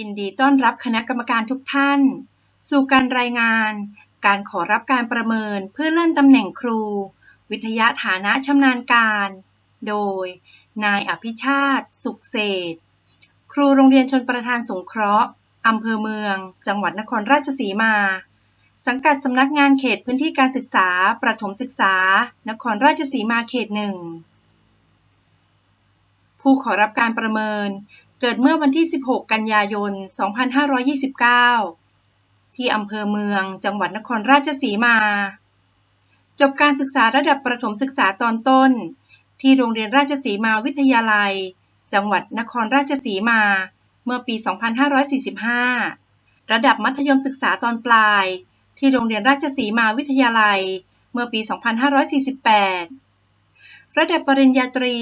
ยินดีต้อนรับคณะกรรมการทุกท่าน สู่การรายงาน การขอรับการประเมินเพื่อเลื่อนตำแหน่งครู วิทยาฐานะชำนาญการ โดย นายอภิชาติ สุขเศษ ครูโรงเรียนชนประทานสงเคราะห์อำเภอเมือง จังหวัดนครราชสีมา สังกัดสำนักงานเขตพื้นที่การศึกษา ประถมศึกษา นครราชสีมาเขตหนึ่ง ผู้ขอรับการประเมิน เกิดเมื่อวันที่ 16 กันยายน 2529 ที่อำเภอเมือง จังหวัดนครราชสีมา จบการศึกษาระดับประถมศึกษาตอนต้น ที่โรงเรียนราชสีมาวิทยาลัย จังหวัดนครราชสีมา เมื่อปี 2545 ระดับมัธยมศึกษาตอนปลาย ที่โรงเรียนราชสีมาวิทยาลัย เมื่อปี 2548 ระดับปริญญาตรี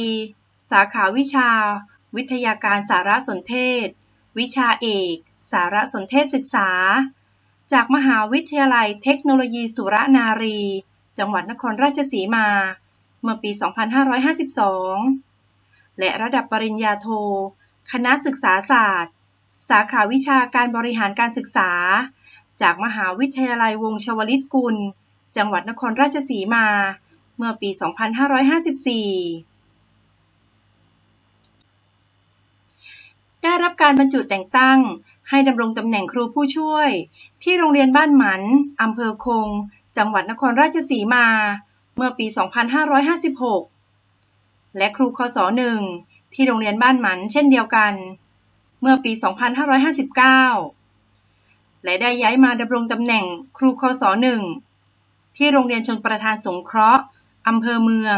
สาขาวิชา วิทยาการสารสนเทศ วิชาเอก สารสนเทศศึกษา จากมหาวิทยาลัยเทคโนโลยีสุรนารี จังหวัดนครราชสีมา เมื่อปี 2552 และระดับปริญญาโท คณะศึกษาศาสตร์ สาขาวิชาการบริหารการศึกษา จากมหาวิทยาลัยวงชวลิตกุล จังหวัดนครราชสีมา เมื่อปี 2554 ได้รับการบรรจุแต่งตั้ง ให้ดำรงตำแหน่งครูผู้ช่วย ที่โรงเรียนบ้านหมันอำเภอคง จังหวัดนครราชสีมา เมื่อปี 2556 และครูคศหนึ่งที่โรงเรียนบ้านหมันเช่นเดียวกัน เมื่อปี 2559 และได้ย้ายมาดำรงตำแหน่งครูคศหนึ่งที่โรงเรียนชนประทานสงเคราะห์อำเภอเมือง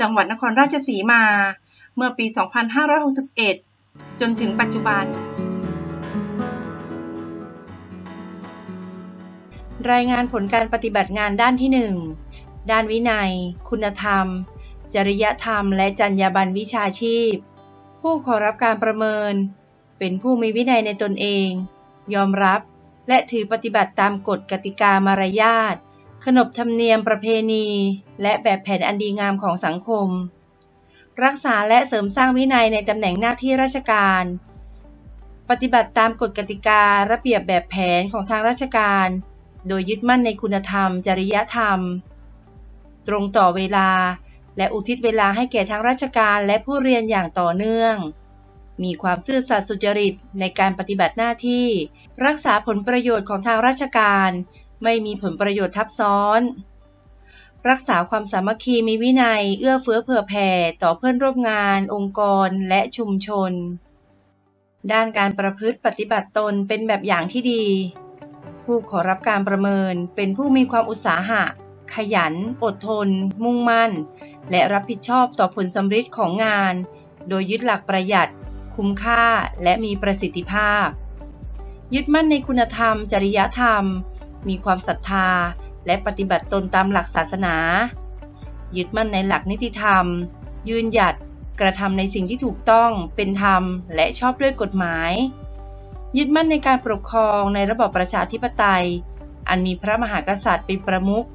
จังหวัดนครราชสีมา เมื่อปี 2561 จนถึงปัจจุบัน รายงานผลการปฏิบัติงานด้านที่ 1 ด้านวินัย คุณธรรม จริยธรรม และจรรยาบรรณวิชาชีพ ผู้ขอรับการประเมิน เป็นผู้มีวินัยในตนเอง ยอมรับและถือปฏิบัติตามกฎกติกามารยาทขนบธรรมเนียมประเพณี และแบบแผนอันดีงามของสังคม รักษาและเสริมสร้างวินัยในตำแหน่งหน้าที่ราชการ ปฏิบัติตามกฎกติการะเบียบแบบแผนของทางราชการ โดยยึดมั่นในคุณธรรม จริยธรรม ตรงต่อเวลา และอุทิศเวลาให้แก่ทางราชการและผู้เรียนอย่างต่อเนื่อง มีความซื่อสัตย์สุจริตในการปฏิบัติหน้าที่ รักษาผลประโยชน์ของทางราชการ ไม่มีผลประโยชน์ทับซ้อน รักษาความสามัคคีมีวินัย เอื้อเฟื้อเผื่อแผ่ต่อเพื่อนร่วมงาน องค์กร และชุมชน ด้านการประพฤติปฏิบัติตนเป็นแบบอย่างที่ดี ผู้ขอรับการประเมินเป็นผู้มีความอุตสาหะ ขยัน อดทน มุ่งมั่น และรับผิดชอบต่อผลสำเร็จของงาน โดยยึดหลักประหยัด คุ้มค่า และมีประสิทธิภาพ ยึดมั่นในคุณธรรม จริยธรรม มีความศรัทธา และปฏิบัติตนตามหลักศาสนา ยึดมั่นในหลักนิติธรรม ยืนหยัดกระทำในสิ่งที่ถูกต้องเป็นธรรม และชอบด้วยกฎหมาย ยึดมั่นในการปกครองในระบอบประชาธิปไตย อันมีพระมหากษัตริย์เป็นประมุข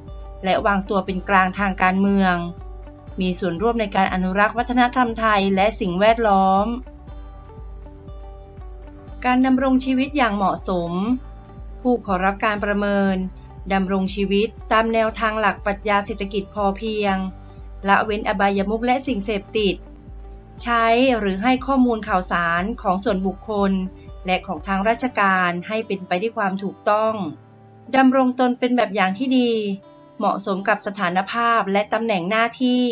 และวางตัวเป็นกลางทางการเมือง มีส่วนร่วมในการอนุรักษ์วัฒนธรรมไทยและสิ่งแวดล้อม การดำรงชีวิตอย่างเหมาะสม ผู้ขอรับการประเมิน ดำรงชีวิตตามแนวทางหลักปรัชญาเศรษฐกิจพอเพียง ละเว้นอบายมุขและสิ่งเสพติด ใช้หรือให้ข้อมูลข่าวสารของส่วนบุคคล และของทางราชการให้เป็นไปด้วยความถูกต้องดำรงตนเป็นแบบอย่างที่ดี เหมาะสมกับสถานภาพและตำแหน่งหน้าที่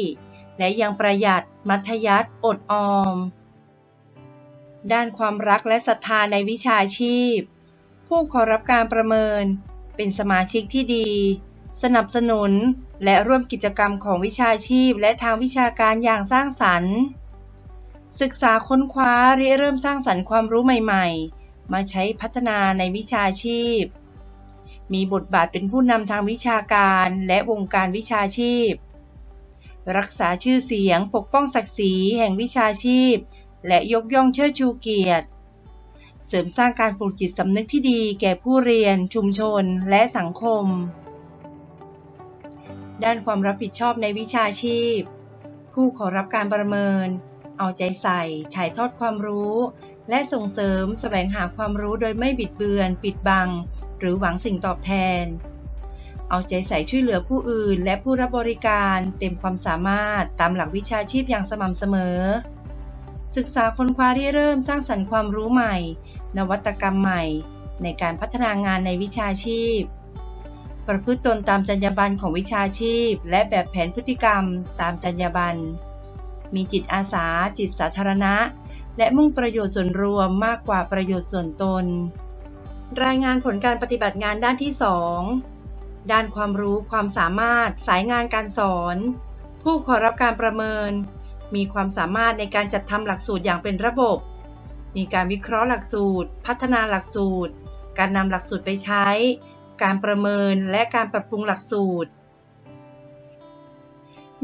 และยังประหยัด มัธยัติอดออม ด้านความรักและศรัทธาในวิชาชีพ ผู้ขอรับการประเมิน เป็นสมาชิกที่ดี สนับสนุน และร่วมกิจกรรมของวิชาชีพ และทางวิชาการอย่างสร้างสรรค์ ศึกษาค้นคว้าริเริ่มสร้างสรรค์ความรู้ใหม่ ๆ มาใช้พัฒนาในวิชาชีพ มีบทบาทเป็นผู้นำทางวิชาการและวงการวิชาชีพ รักษาชื่อเสียงปกป้องศักดิ์ศรีแห่งวิชาชีพ และยกย่องเชิดชูเกียรติ เสริมสร้างการปลูกจิตสำนึกที่ดีแก่ผู้เรียน ชุมชน และสังคม ด้านความรับผิดชอบในวิชาชีพ ผู้ขอรับการประเมิน เอาใจใส่ ถ่ายทอดความรู้ และส่งเสริมแสวงหาความรู้โดยไม่บิดเบือน ปิดบัง หรือหวังสิ่งตอบแทน เอาใจใส่ช่วยเหลือผู้อื่น และผู้รับบริการเต็มความสามารถตามหลักวิชาชีพอย่างสม่ำเสมอ ศึกษาค้นคว้าที่เริ่มสร้างสรรค์ความรู้ใหม่ นวัตกรรมใหม่ ในการพัฒนางานในวิชาชีพ ประพฤติตนตามจรรยาบรรณของวิชาชีพ และแบบแผนพฤติกรรมตามจรรยาบรรณ มีจิตอาสา จิตสาธารณะ และมุ่งประโยชน์ส่วนรวมมากกว่าประโยชน์ส่วนตน รายงานผลการปฏิบัติงานด้านที่ 2 ด้านความรู้ความสามารถสายงานการสอน ผู้ขอรับการประเมิน มีความสามารถในการจัดทำหลักสูตรอย่างเป็นระบบ มีการวิเคราะห์หลักสูตร พัฒนาหลักสูตร การนำหลักสูตรไปใช้ การประเมินและการปรับปรุงหลักสูตร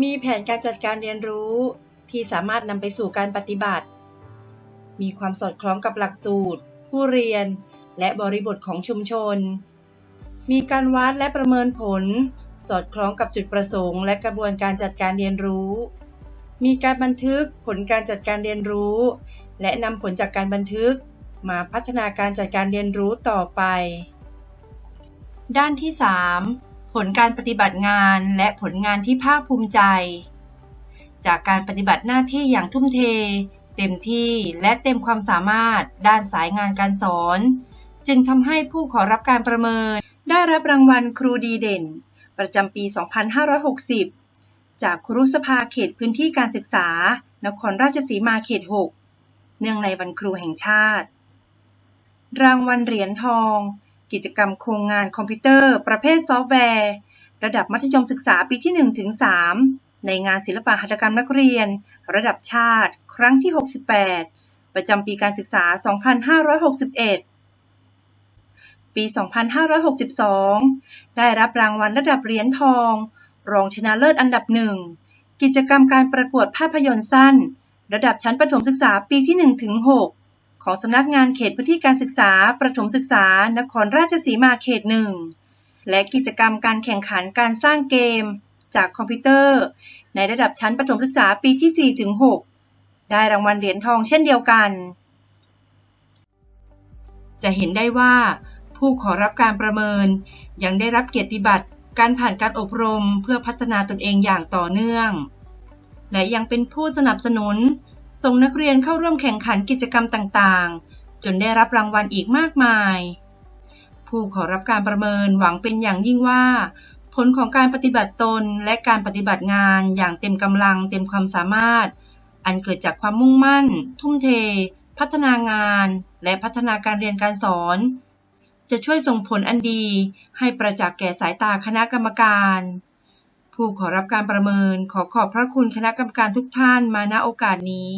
มีแผนการจัดการเรียนรู้ที่สามารถนำไปสู่การปฏิบัติ มีความสอดคล้องกับหลักสูตร ผู้เรียน และบริบทของชุมชน มีการวัดและประเมินผล สอดคล้องกับจุดประสงค์ และกระบวนการจัดการเรียนรู้ มีการบันทึกผลการจัดการเรียนรู้ และนำผลจากการบันทึก มาพัฒนาการจัดการเรียนรู้ต่อไป ด้านที่ 3 ผลการปฏิบัติงานและผลงานที่ภาคภูมิใจ จากการปฏิบัติหน้าที่อย่างทุ่มเท เต็มที่และเต็มความสามารถด้านสายงานการสอน จึงทำให้ผู้ขอรับการประเมิน ได้รับรางวัลครูดีเด่น ประจำปี 2560 จากครุสภาเขตพื้นที่การศึกษา นครราชสีมาเขต 6 เนื่องในวันครูแห่งชาติ รางวัลเหรียญทอง กิจกรรมโครงงานคอมพิวเตอร์ ประเภทซอฟต์แวร์ ระดับมัธยมศึกษาปีที่ 1-3 ในงานศิลปะหัตถกรรมนักเรียน ระดับชาติ ครั้งที่ 68 ประจำปีการศึกษา 2561ปี 2562 ได้รับรางวัลระดับเหรียญทอง รองชนะเลิศอันดับหนึ่ง กิจกรรมการประกวดภาพยนตร์สั้น ระดับชั้นประถมศึกษาปีที่1ถึง6ของสำนักงานเขตพื้นที่การศึกษา ประถมศึกษา นครราชสีมาเขตหนึ่ง และกิจกรรมการแข่งขันการสร้างเกม จากคอมพิวเตอร์ ในระดับชั้นประถมศึกษาปีที่4ถึง6ได้รางวัลเหรียญทองเช่นเดียวกัน จะเห็นได้ว่าผู้ขอรับการประเมินยังได้รับเกียรติบัตร การผ่านการอบรมเพื่อพัฒนาตนเองอย่างต่อเนื่อง และยังเป็นผู้สนับสนุน ส่งนักเรียนเข้าร่วมแข่งขันกิจกรรมต่างๆ จนได้รับรางวัลอีกมากมาย ผู้ขอรับการประเมินหวังเป็นอย่างยิ่งว่า ผลของการปฏิบัติตนและการปฏิบัติงานอย่างเต็มกำลังเต็มความสามารถ อันเกิดจากความมุ่งมั่น ทุ่มเท พัฒนางาน และพัฒนาการเรียนการสอน จะช่วยส่งผลอันดี ให้ประจักษ์แก่สายตาคณะกรรมการ ผู้ขอรับการประเมินขอขอบพระคุณคณะกรรมการทุกท่านมาณโอกาสนี้